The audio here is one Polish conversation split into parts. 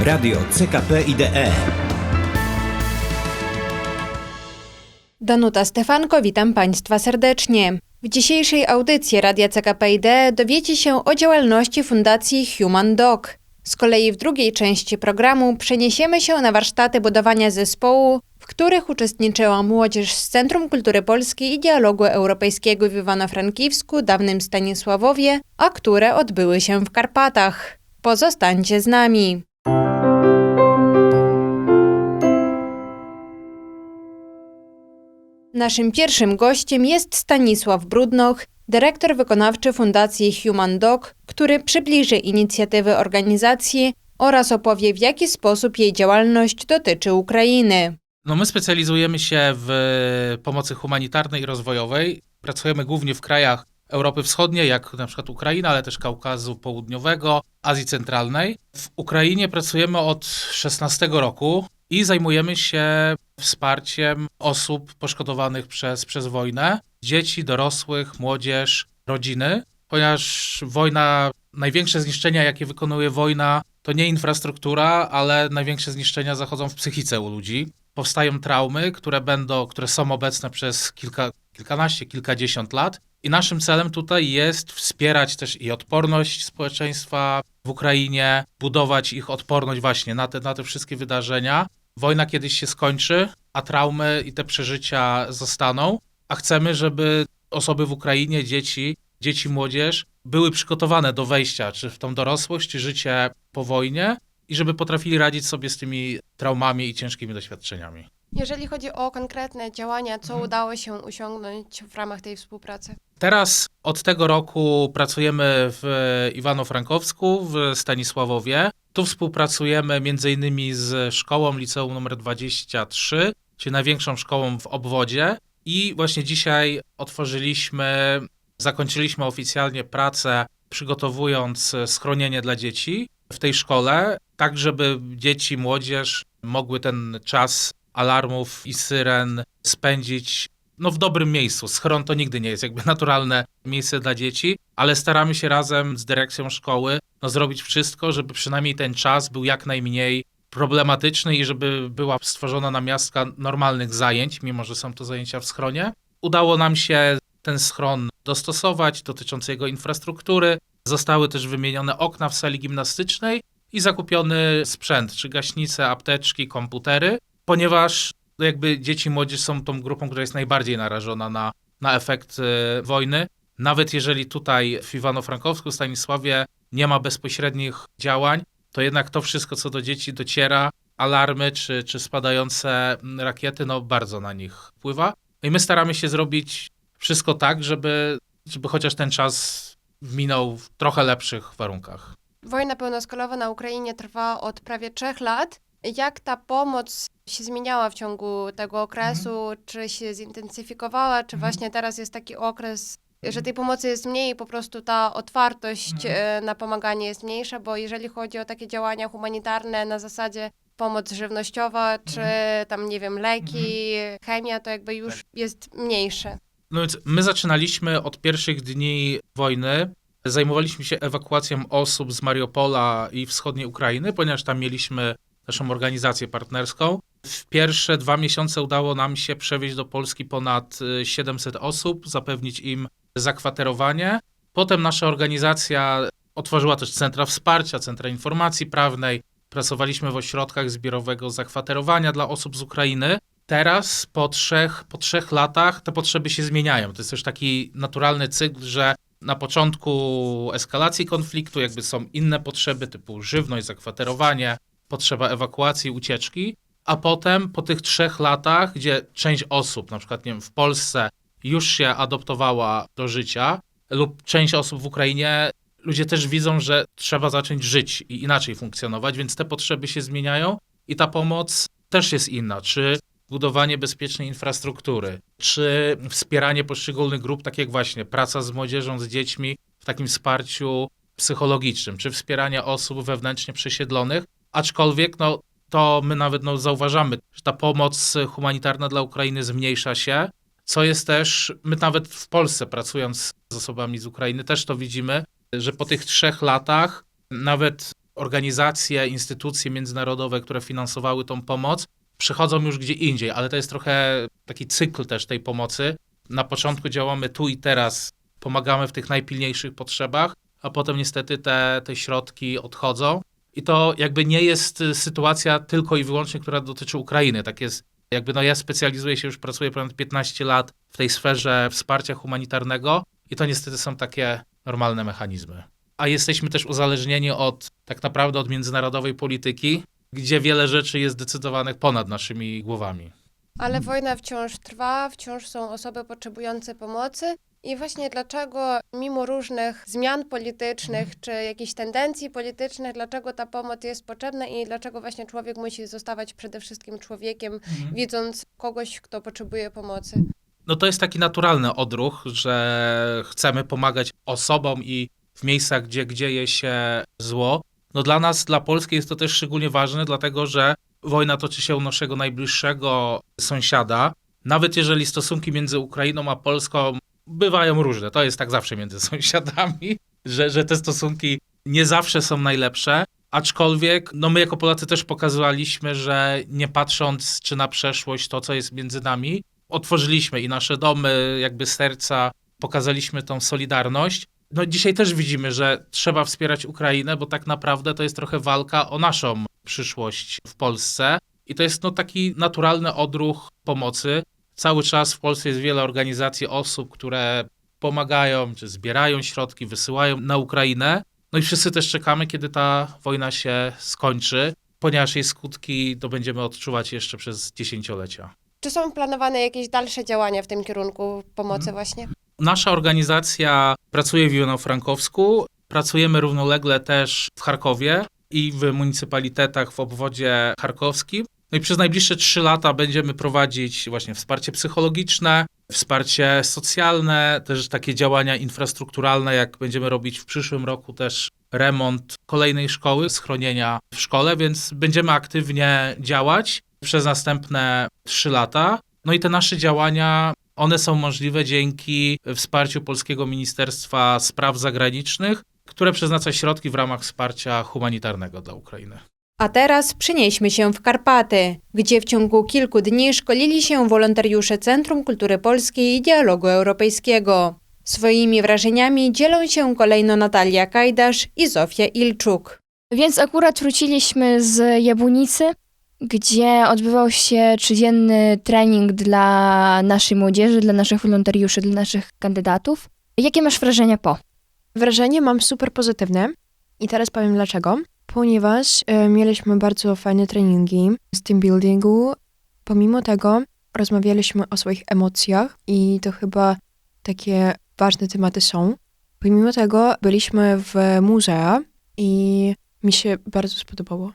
Radio CKP IDE. Danuta Stefanko, witam Państwa serdecznie. W dzisiejszej audycji Radia CKPID dowiecie się o działalności Fundacji Human Dog. Z kolei w drugiej części programu przeniesiemy się na warsztaty budowania zespołu, w których uczestniczyła młodzież z Centrum Kultury Polskiej i Dialogu Europejskiego w Iwano-Frankiwsku, dawnym Stanisławowie, a które odbyły się w Karpatach. Pozostańcie z nami. Naszym pierwszym gościem jest Stanisław Brudnoch, dyrektor wykonawczy Fundacji Human Dog, który przybliży inicjatywy organizacji oraz opowie, w jaki sposób jej działalność dotyczy Ukrainy. No my specjalizujemy się w pomocy humanitarnej i rozwojowej. Pracujemy głównie w krajach Europy Wschodniej, jak na przykład Ukraina, ale też Kaukazu Południowego, Azji Centralnej. W Ukrainie pracujemy od 16 roku i zajmujemy się wsparciem osób poszkodowanych przez, przez wojnę, dzieci, dorosłych, młodzież, rodziny, ponieważ wojna, największe zniszczenia, jakie wykonuje wojna, to nie infrastruktura, ale największe zniszczenia zachodzą w psychice u ludzi. Powstają traumy, które będą, które są obecne przez kilka, kilkanaście, kilkadziesiąt lat. I naszym celem tutaj jest wspierać też i odporność społeczeństwa w Ukrainie, budować ich odporność właśnie na te, na te wszystkie wydarzenia. Wojna kiedyś się skończy, a traumy i te przeżycia zostaną, a chcemy, żeby osoby w Ukrainie, dzieci, dzieci, młodzież były przygotowane do wejścia, czy w tą dorosłość, czy życie po wojnie i żeby potrafili radzić sobie z tymi traumami i ciężkimi doświadczeniami. Jeżeli chodzi o konkretne działania, co udało się osiągnąć w ramach tej współpracy? Teraz od tego roku pracujemy w Iwano-Frankowsku, w Stanisławowie. Tu współpracujemy m.in. z szkołą liceum nr 23, czyli największą szkołą w obwodzie. I właśnie dzisiaj otworzyliśmy, zakończyliśmy oficjalnie pracę, przygotowując schronienie dla dzieci w tej szkole, tak żeby dzieci, młodzież mogły ten czas alarmów i syren spędzić no, w dobrym miejscu. Schron to nigdy nie jest jakby naturalne miejsce dla dzieci, ale staramy się razem z dyrekcją szkoły no, zrobić wszystko, żeby przynajmniej ten czas był jak najmniej problematyczny i żeby była stworzona namiastka normalnych zajęć, mimo że są to zajęcia w schronie. Udało nam się ten schron dostosować dotyczący jego infrastruktury. Zostały też wymienione okna w sali gimnastycznej i zakupiony sprzęt, czy gaśnice, apteczki, komputery, ponieważ jakby dzieci i młodzież są tą grupą, która jest najbardziej narażona na, na efekt y, wojny. Nawet jeżeli tutaj w Iwano-Frankowsku, Stanisławie nie ma bezpośrednich działań, to jednak to wszystko, co do dzieci dociera, alarmy czy, czy spadające rakiety, no bardzo na nich wpływa. I my staramy się zrobić wszystko tak, żeby, żeby chociaż ten czas minął w trochę lepszych warunkach. Wojna pełnoskalowa na Ukrainie trwa od prawie trzech lat. Jak ta pomoc się zmieniała w ciągu tego okresu? Czy się zintensyfikowała? Czy właśnie teraz jest taki okres, że tej pomocy jest mniej i po prostu ta otwartość e, na pomaganie jest mniejsza? Bo jeżeli chodzi o takie działania humanitarne na zasadzie pomoc żywnościowa, czy tam, nie wiem, leki, chemia, to jakby już jest mniejsze. No więc my zaczynaliśmy od pierwszych dni wojny. Zajmowaliśmy się ewakuacją osób z Mariupola i wschodniej Ukrainy, ponieważ tam mieliśmy naszą organizację partnerską. W pierwsze dwa miesiące udało nam się przewieźć do Polski ponad y, 700 osób, zapewnić im zakwaterowanie. Potem nasza organizacja otworzyła też centra wsparcia, centra informacji prawnej. Pracowaliśmy w ośrodkach zbiorowego zakwaterowania dla osób z Ukrainy. Teraz, po trzech, po trzech latach, te potrzeby się zmieniają. To jest też taki naturalny cykl, że na początku eskalacji konfliktu jakby są inne potrzeby typu żywność, zakwaterowanie, potrzeba ewakuacji, ucieczki, a potem po tych trzech latach, gdzie część osób, na przykład nie wiem, w Polsce już się adoptowała do życia, lub część osób w Ukrainie, ludzie też widzą, że trzeba zacząć żyć i inaczej funkcjonować, więc te potrzeby się zmieniają i ta pomoc też jest inna. Czy budowanie bezpiecznej infrastruktury, czy wspieranie poszczególnych grup, tak jak właśnie praca z młodzieżą, z dziećmi w takim wsparciu psychologicznym, czy wspieranie osób wewnętrznie przesiedlonych, aczkolwiek no, to my nawet no, zauważamy, że ta pomoc humanitarna dla Ukrainy zmniejsza się, co jest też, my nawet w Polsce pracując z osobami z Ukrainy też to widzimy, że po tych trzech latach nawet organizacje, instytucje międzynarodowe, które finansowały tą pomoc, przychodzą już gdzie indziej, ale to jest trochę taki cykl też tej pomocy. Na początku działamy tu i teraz, pomagamy w tych najpilniejszych potrzebach, a potem niestety te, te środki odchodzą. I to jakby nie jest y, sytuacja tylko i wyłącznie, która dotyczy Ukrainy. Tak jest, jakby no ja specjalizuję się, już pracuję ponad 15 lat w tej sferze wsparcia humanitarnego i to niestety są takie normalne mechanizmy. A jesteśmy też uzależnieni od tak naprawdę od międzynarodowej polityki, gdzie wiele rzeczy jest decydowanych ponad naszymi głowami. Ale wojna wciąż trwa, wciąż są osoby potrzebujące pomocy. I właśnie dlaczego, mimo różnych zmian politycznych czy jakichś tendencji politycznych, dlaczego ta pomoc jest potrzebna i dlaczego właśnie człowiek musi zostawać przede wszystkim człowiekiem, widząc kogoś, kto potrzebuje pomocy. No to jest taki naturalny odruch, że chcemy pomagać osobom i w miejscach, gdzie dzieje się zło. No dla nas, dla Polski jest to też szczególnie ważne, dlatego że wojna toczy się u naszego najbliższego sąsiada. Nawet jeżeli stosunki między Ukrainą a Polską bywają różne, to jest tak zawsze między sąsiadami, że, że te stosunki nie zawsze są najlepsze. Aczkolwiek, no my jako Polacy też pokazywaliśmy, że nie patrząc czy na przeszłość, to co jest między nami, otworzyliśmy i nasze domy, jakby serca, pokazaliśmy tą solidarność. No dzisiaj też widzimy, że trzeba wspierać Ukrainę, bo tak naprawdę to jest trochę walka o naszą przyszłość w Polsce. I to jest no taki naturalny odruch pomocy. Cały czas w Polsce jest wiele organizacji, osób, które pomagają, czy zbierają środki, wysyłają na Ukrainę. No i wszyscy też czekamy, kiedy ta wojna się skończy, ponieważ jej skutki to będziemy odczuwać jeszcze przez dziesięciolecia. Czy są planowane jakieś dalsze działania w tym kierunku pomocy właśnie? Nasza organizacja pracuje w Iwano-Frankowsku, pracujemy równolegle też w Charkowie i w municypalitetach w obwodzie charkowskim. No i przez najbliższe trzy lata będziemy prowadzić właśnie wsparcie psychologiczne, wsparcie socjalne, też takie działania infrastrukturalne, jak będziemy robić w przyszłym roku też remont kolejnej szkoły, schronienia w szkole, więc będziemy aktywnie działać przez następne trzy lata. No i te nasze działania one są możliwe dzięki wsparciu Polskiego Ministerstwa Spraw Zagranicznych, które przeznacza środki w ramach wsparcia humanitarnego dla Ukrainy. A teraz przenieśmy się w Karpaty, gdzie w ciągu kilku dni szkolili się wolontariusze Centrum Kultury Polskiej i Dialogu Europejskiego. Swoimi wrażeniami dzielą się kolejno Natalia Kajdasz i Zofia Ilczuk. Więc akurat wróciliśmy z Jabłonicy, gdzie odbywał się trzydzienny trening dla naszej młodzieży, dla naszych wolontariuszy, dla naszych kandydatów. Jakie masz wrażenia po? Wrażenie mam super pozytywne i teraz powiem dlaczego. Ponieważ e, mieliśmy bardzo fajne treningi z team buildingu. Pomimo tego rozmawialiśmy o swoich emocjach i to chyba takie ważne tematy są. Pomimo tego byliśmy w muzea i mi się bardzo spodobało.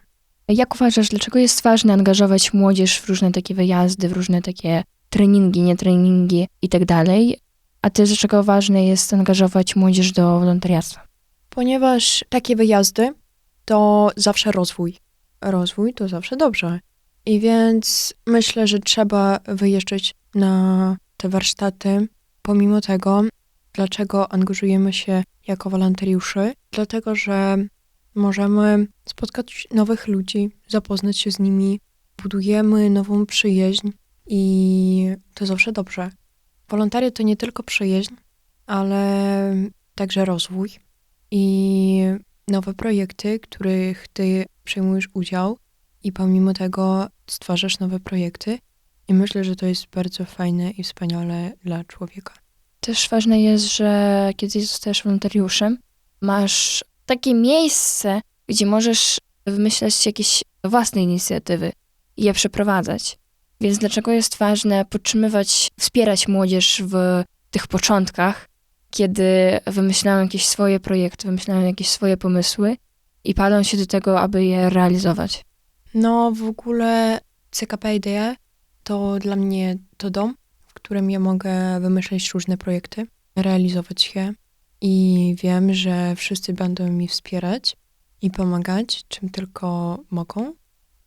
Jak uważasz, dlaczego jest ważne angażować młodzież w różne takie wyjazdy, w różne takie treningi, nie treningi i tak dalej? A ty, dlaczego ważne jest angażować młodzież do wolontariactwa? Ponieważ takie wyjazdy to zawsze rozwój. Rozwój to zawsze dobrze. I więc myślę, że trzeba wyjeżdżać na te warsztaty. Pomimo tego, dlaczego angażujemy się jako wolontariusze? Dlatego, że możemy spotkać nowych ludzi, zapoznać się z nimi, budujemy nową przyjaźń i to zawsze dobrze. Wolontariat to nie tylko przyjaźń, ale także rozwój i nowe projekty, których ty przejmujesz udział i pomimo tego stwarzasz nowe projekty. I myślę, że to jest bardzo fajne i wspaniale dla człowieka. Też ważne jest, że kiedy zostajesz wolontariuszem, masz takie miejsce, gdzie możesz wymyślać jakieś własne inicjatywy i je przeprowadzać. Więc dlaczego jest ważne podtrzymywać, wspierać młodzież w tych początkach, kiedy wymyślają jakieś swoje projekty, wymyślają jakieś swoje pomysły i palą się do tego, aby je realizować. No w ogóle CKP Idea to dla mnie to dom, w którym ja mogę wymyślać różne projekty, realizować je i wiem, że wszyscy będą mi wspierać i pomagać, czym tylko mogą.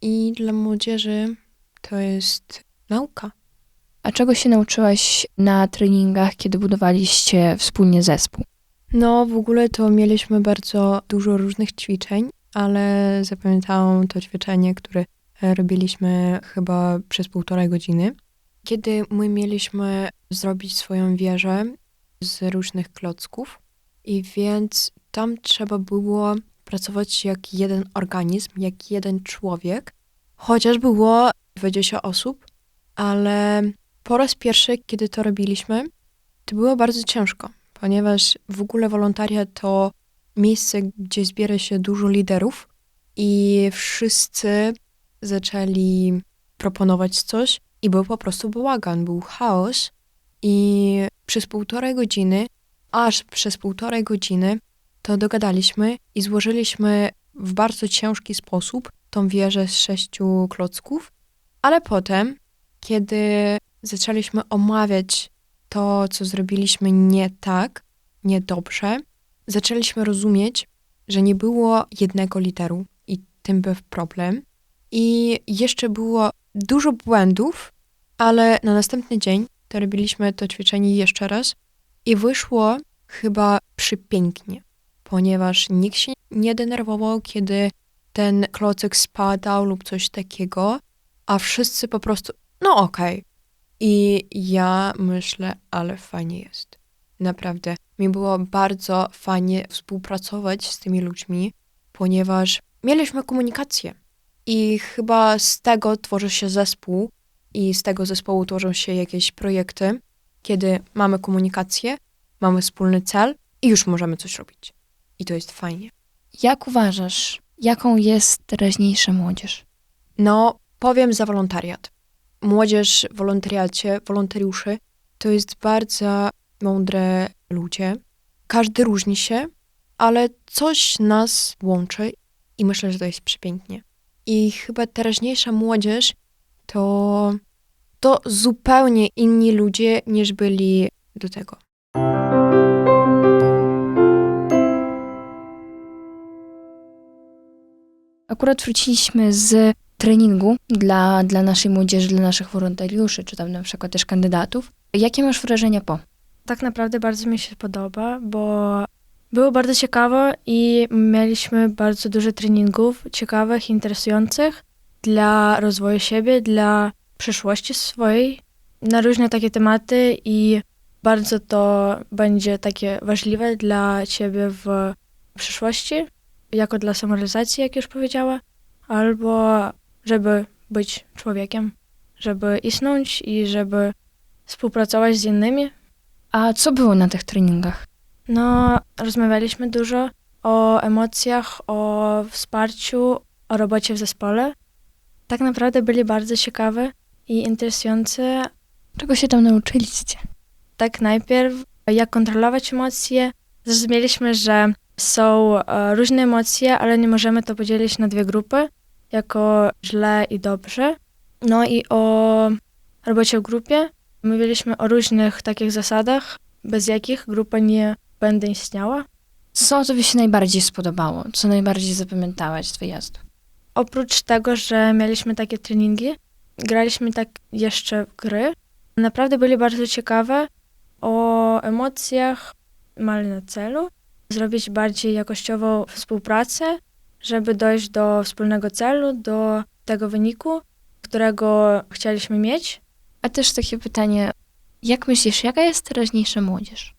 I dla młodzieży to jest nauka. A czego się nauczyłaś na treningach, kiedy budowaliście wspólnie zespół? No, w ogóle to mieliśmy bardzo dużo różnych ćwiczeń ale zapamiętałam to ćwiczenie, które e, robiliśmy chyba przez półtorej godziny, kiedy my mieliśmy zrobić swoją wieżę z różnych klocków i więc tam trzeba było pracować jak jeden organizm, jak jeden człowiek, chociaż było 20 osób, ale po raz pierwszy, kiedy to robiliśmy, to było bardzo ciężko, ponieważ w ogóle wolontariat to miejsce, gdzie zbiera się dużo liderów i wszyscy zaczęli proponować coś i był po prostu bałagan, był chaos i przez półtorej godziny, aż przez półtorej godziny to dogadaliśmy i złożyliśmy w bardzo ciężki sposób tą wieżę z sześciu klocków, ale potem, kiedy zaczęliśmy omawiać to, co zrobiliśmy nie tak, niedobrze, zaczęliśmy rozumieć, że nie było jednego literu i tym był problem. I jeszcze było dużo błędów, ale na następny dzień to robiliśmy to ćwiczenie jeszcze raz i wyszło chyba przepięknie, ponieważ nikt się nie denerwował, kiedy ten klocek spadał lub coś takiego, a wszyscy po prostu, no okej. I ja myślę, ale fajnie jest. Naprawdę. Mi było bardzo fajnie współpracować z tymi ludźmi, ponieważ mieliśmy komunikację. I chyba z tego tworzy się zespół, i z tego zespołu tworzą się jakieś projekty, kiedy mamy komunikację, mamy wspólny cel i już możemy coś robić. I to jest fajnie. Jak uważasz, jaką jest teraźniejsza młodzież? No, powiem za wolontariat. Młodzież wolontariacie, wolontariuszy, to jest bardzo mądre ludzie. Każdy różni się, ale coś nas łączy i myślę, że to jest przepięknie. I chyba teraźniejsza młodzież to, to zupełnie inni ludzie niż byli do tego. Akurat wróciliśmy z treningu dla, dla naszej młodzieży, dla naszych wolontariuszy, czy tam na przykład też kandydatów. Jakie masz wrażenia po? Tak naprawdę bardzo mi się podoba, bo było bardzo ciekawe i mieliśmy bardzo dużo treningów ciekawych, interesujących dla rozwoju siebie, dla przyszłości swojej, na różne takie tematy i bardzo to będzie takie ważliwe dla ciebie w przyszłości, jako dla samorealizacji, jak już powiedziała, albo żeby być człowiekiem, żeby istnieć i żeby współpracować z innymi. A co było na tych treningach? No, rozmawialiśmy dużo o emocjach, o wsparciu, o robocie w zespole. Tak naprawdę byli bardzo ciekawe i interesujące. Czego się tam nauczyliście? Tak najpierw, jak kontrolować emocje. Zrozumieliśmy, że są e, różne emocje, ale nie możemy to podzielić na dwie grupy, jako źle i dobrze. No i o robocie w grupie. Mówiliśmy o różnych takich zasadach, bez jakich grupa nie będzie istniała. Co tobie się najbardziej spodobało? Co najbardziej zapamiętałaś z wyjazdu? Oprócz tego, że mieliśmy takie treningi, graliśmy tak jeszcze w gry. Naprawdę byli bardzo ciekawe o emocjach, mali na celu, zrobić bardziej jakościową współpracę, żeby dojść do wspólnego celu, do tego wyniku, którego chcieliśmy mieć. A też takie pytanie, jak myślisz, jaka jest teraźniejsza młodzież?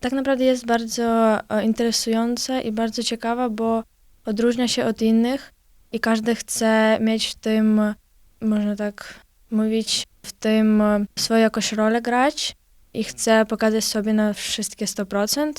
Tak naprawdę jest bardzo e, interesująca i bardzo ciekawa, bo odróżnia się od innych i każdy chce mieć w tym, można tak mówić, w tym e, swoją jakąś rolę grać i chce pokazać sobie na wszystkie 100%.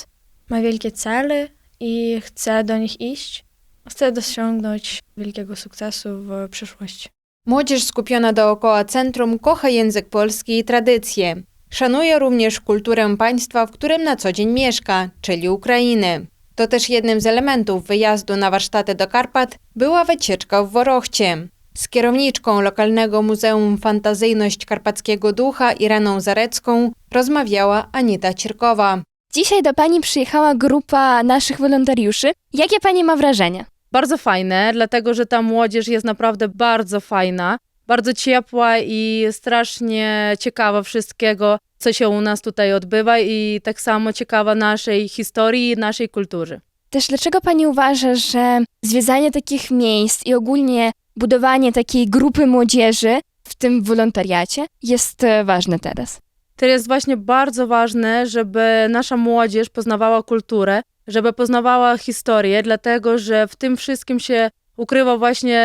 Ma wielkie cele i chce do nich iść. Chce dosiągnąć wielkiego sukcesu w przyszłości. Młodzież skupiona dookoła centrum kocha język polski i tradycje. Szanuje również kulturę państwa, w którym na co dzień mieszka, czyli Ukrainy. To też jednym z elementów wyjazdu na warsztaty do Karpat była wycieczka w Worochcie. Z kierowniczką lokalnego Muzeum Fantazyjność Karpackiego Ducha Iraną Zarecką rozmawiała Anita Cierkowa. Dzisiaj do Pani przyjechała grupa naszych wolontariuszy. Jakie Pani ma wrażenie? Bardzo fajne, dlatego że ta młodzież jest naprawdę bardzo fajna, bardzo ciepła i strasznie ciekawa wszystkiego, co się u nas tutaj odbywa i tak samo ciekawa naszej historii i naszej kultury. Też dlaczego pani uważa, że zwiedzanie takich miejsc i ogólnie budowanie takiej grupy młodzieży w tym wolontariacie jest e, ważne teraz? To jest właśnie bardzo ważne, żeby nasza młodzież poznawała kulturę, żeby poznawała historię, dlatego że w tym wszystkim się ukrywa właśnie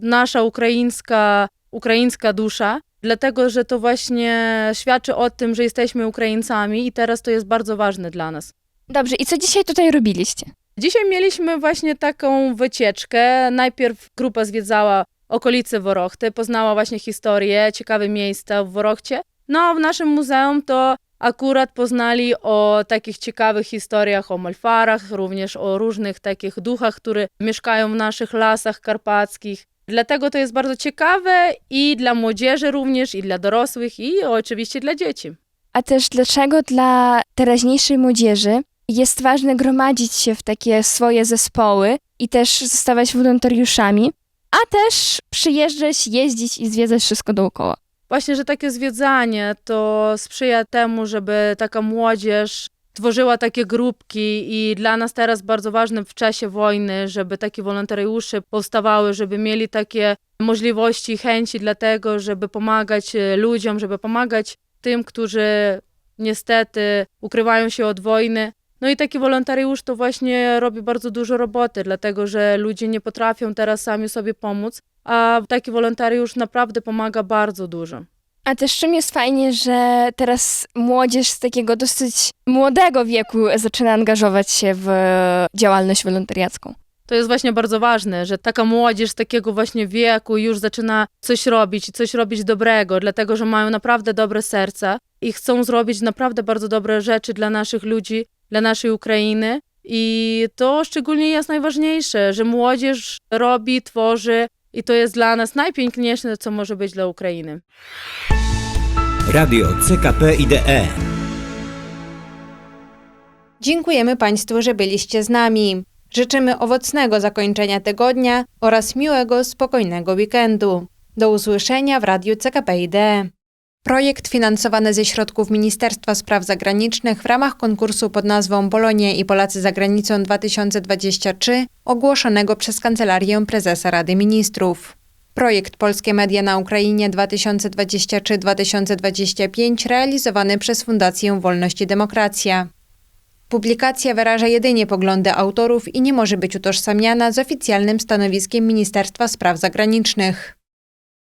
nasza ukraińska, ukraińska dusza, dlatego że to właśnie świadczy o tym, że jesteśmy Ukraińcami i teraz to jest bardzo ważne dla nas. Dobrze, i co dzisiaj tutaj robiliście? Dzisiaj mieliśmy właśnie taką wycieczkę. Najpierw grupa zwiedzała okolice Worochty, poznała właśnie historię, ciekawe miejsca w Worochcie. No a w naszym muzeum to akurat poznali o takich ciekawych historiach o malfarach, również o różnych takich duchach, które mieszkają w naszych lasach karpackich. Dlatego to jest bardzo ciekawe i dla młodzieży również, i dla dorosłych, i oczywiście dla dzieci. A też dlaczego dla teraźniejszej młodzieży jest ważne gromadzić się w takie swoje zespoły i też zostawać wolontariuszami, a też przyjeżdżać, jeździć i zwiedzać wszystko dookoła? Właśnie, że takie zwiedzanie to sprzyja temu, żeby taka młodzież tworzyła takie grupki i dla nas teraz bardzo ważne w czasie wojny, żeby takie wolontariusze powstawały, żeby mieli takie możliwości i chęci dlatego, żeby pomagać e, ludziom, żeby pomagać tym, którzy niestety ukrywają się od wojny. No i taki wolontariusz to właśnie robi bardzo dużo roboty, dlatego że ludzie nie potrafią teraz sami sobie pomóc, a taki wolontariusz naprawdę pomaga bardzo dużo. A też czym jest fajnie, że teraz młodzież z takiego dosyć młodego wieku zaczyna angażować się w działalność wolontariacką. To jest właśnie bardzo ważne, że taka młodzież z takiego właśnie wieku już zaczyna coś robić i coś robić dobrego, dlatego że mają naprawdę dobre serca i chcą zrobić naprawdę bardzo dobre rzeczy dla naszych ludzi, dla naszej Ukrainy. I to szczególnie jest najważniejsze, że młodzież robi, tworzy i to jest dla nas najpiękniejsze, co może być dla Ukrainy. Radio CKP IDE. Dziękujemy Państwu, że byliście z nami. Życzymy owocnego zakończenia tygodnia oraz miłego, spokojnego weekendu. Do usłyszenia w Radiu CKP IDE. Projekt finansowany ze środków Ministerstwa Spraw Zagranicznych w ramach konkursu pod nazwą Polonie i Polacy za granicą 2023 ogłoszonego przez Kancelarię Prezesa Rady Ministrów. Projekt Polskie Media na Ukrainie 2023-2025 realizowany przez Fundację Wolność i Demokracja. Publikacja wyraża jedynie poglądy autorów i nie może być utożsamiana z oficjalnym stanowiskiem Ministerstwa Spraw Zagranicznych.